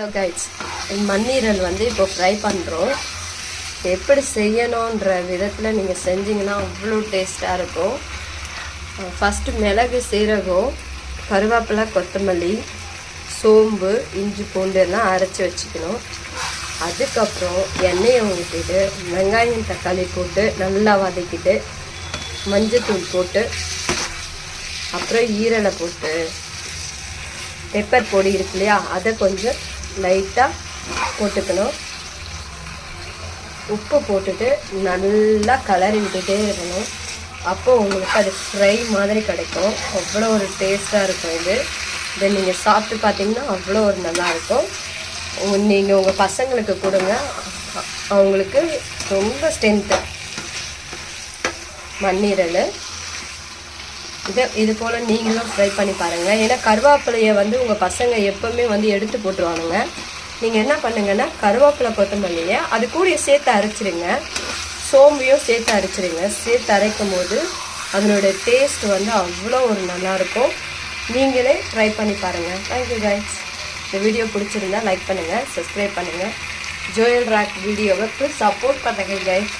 Hello guides மண்ணீரல் வந்து இப்போ ஃப்ரை பண்ணுறோம் எப்படி செய்யணுன்ற விதத்தில் நீங்கள் செஞ்சிங்கன்னா அவ்வளோ டேஸ்ட்டாக இருக்கும். ஃபஸ்ட்டு மிளகு சீரகம் கருவேப்பிலை கொத்தமல்லி சோம்பு இஞ்சி பூண்டு எல்லாம் அரைச்சி வச்சுக்கணும். அதுக்கப்புறம் எண்ணெயை ஊற்றிட்டு வெங்காயம் தக்காளி போட்டு நல்லா வதக்கிட்டு மஞ்சத்தூள் போட்டு அப்புறம் ஈரலை போட்டு பெப்பர் பொடி இருக்கு இல்லையா அதை கொஞ்சம் லைட்டாக போட்டுக்கணும். உப்பு போட்டுட்டு நல்லா கலரி விட்டுட்டே இருக்கணும். அப்போ உங்களுக்கு அது ஃப்ரை மாதிரி கிடைக்கும். அவ்வளோ ஒரு டேஸ்ட்டாக இருக்கும் இது. இதை நீங்கள் சாப்பிட்டு பார்த்தீங்கன்னா அவ்வளோ ஒரு நல்லாயிருக்கும் நீங்கள் உங்கள் பசங்களுக்கு கொடுங்க. அவங்களுக்கு ரொம்ப ஸ்ட்ரென்த்து மண்ணீரல். இதை இது போல் நீங்களும் ட்ரை பண்ணி பாருங்கள் ஏன்னா கருவேப்பிலையை வந்து உங்கள் பசங்க எப்போவுமே வந்து எடுத்து போட்டுருவானுங்க. நீங்கள் என்ன பண்ணுங்கன்னா கருவேப்பிலை கொத்தமல்லியை அது கூட சேர்த்து அரைச்சிடுங்க சோம்பையும் சேர்த்து அரைச்சிடுங்க சேர்த்து அரைக்கும் போது அதனுடைய டேஸ்ட் வந்து அவ்வளோ ஒரு நல்லாயிருக்கும். நீங்களே ட்ரை பண்ணி பாருங்கள் தேங்க்யூ கைஸ் இந்த வீடியோ பிடிச்சிருந்தா லைக் பண்ணுங்கள் சப்ஸ்கிரைப் பண்ணுங்கள் ஜோயல் ராக் வீடியோவை சப்போர்ட் பண்ணுங்கள் கைஸ்